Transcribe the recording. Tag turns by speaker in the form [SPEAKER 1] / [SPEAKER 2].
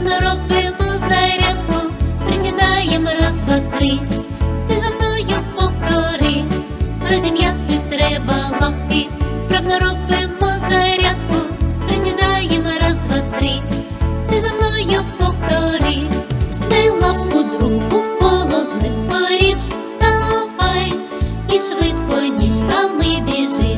[SPEAKER 1] гарно робило зарядку, присідаємо раз, два, три, ти за мною повтори, розім'яти треба лапки, правно робимо зарядку, присідаємо раз, два, три, ти за мною повтори, дай лапку другу полозним скоріш. Вставай і швидко ніжками біжи.